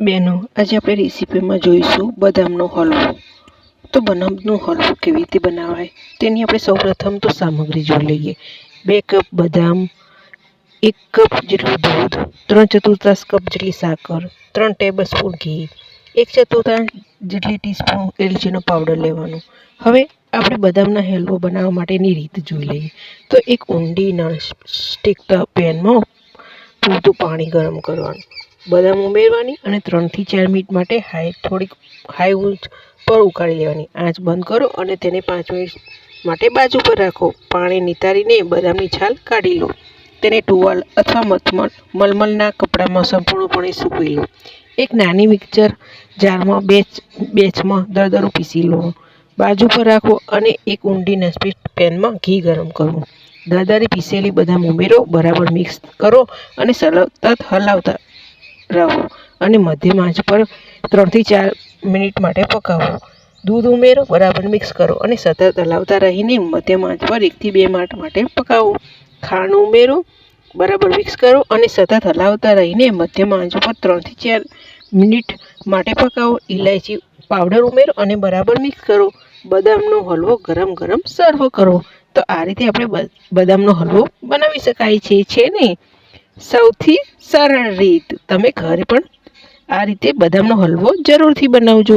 બેનો, આજે આપણે રેસીપીમાં જોઈશું બદામનો હલવો. તો બદામનો હલવો કેવી રીતે બનાવાય? તેની આપણે સૌપ્રથમ તો સામગ્રી જોઈ લઈએ. બે કપ બદામ, એક કપ જેટલું દૂધ, ત્રણ ચતુર્થાંશ કપ જેટલી સાકર, ત્રણ ટેબલ સ્પૂન ઘી, એક ચતુર્થાંશ જેટલી ટીસ્પૂન એલચીનો પાવડર લેવાનો. હવે આપણે બદામના હલવો બનાવવા માટેની રીત જોઈ લઈએ. તો એક ઊંડી નળ સ્ટીક પેનમાં પૂરતું પાણી ગરમ કરવાનું. બદામ ઉમેરવાની અને ત્રણથી ચાર મિનિટ માટે હાઈ થોડીક હાઈ ઊંચ પર ઉકાળી લેવાની. આંચ બંધ કરો અને તેને પાંચ મિનિટ માટે બાજુ પર રાખો. પાણી નિતારીને બદામની છાલ કાઢી લો. તેને ટુવાલ અથવા મથમલ મલમલના કપડામાં સંપૂર્ણપણે સૂકવી લો. એક નાની મિક્સર જારમાં બેચ, બેચમાં દરદરું પીસી લો. બાજુ પર રાખો અને એક ઊંડી નસ્પીટ પેનમાં ઘી ગરમ કરો. દરદારી પીસેલી બદામ ઉમેરો, બરાબર મિક્સ કરો અને સતત હલાવતા રહો અને મધ્યમ આંચ પર ત્રણથી ચાર મિનિટ માટે પકાવો. દૂધ ઉમેરો, બરાબર મિક્સ કરો અને સતત હલાવતા રહીને મધ્યમ આંચ પર એકથી બે મિનિટ માટે પકાવો. ખાંડ ઉમેરો, બરાબર મિક્સ કરો અને સતત હલાવતા રહીને મધ્યમ આંચ પર ત્રણથી ચાર મિનિટ માટે પકાવો. ઇલાયચી પાવડર ઉમેરો અને બરાબર મિક્સ કરો. બદામનો હલવો ગરમ ગરમ સર્વ કરો. તો આ રીતે આપણે બદામનો હલવો બનાવી શકાય છે ને? સૌથી સરળ રીત. તમે ઘરે પણ આ રીતે બદામનો હલવો જરૂરથી બનાવજો.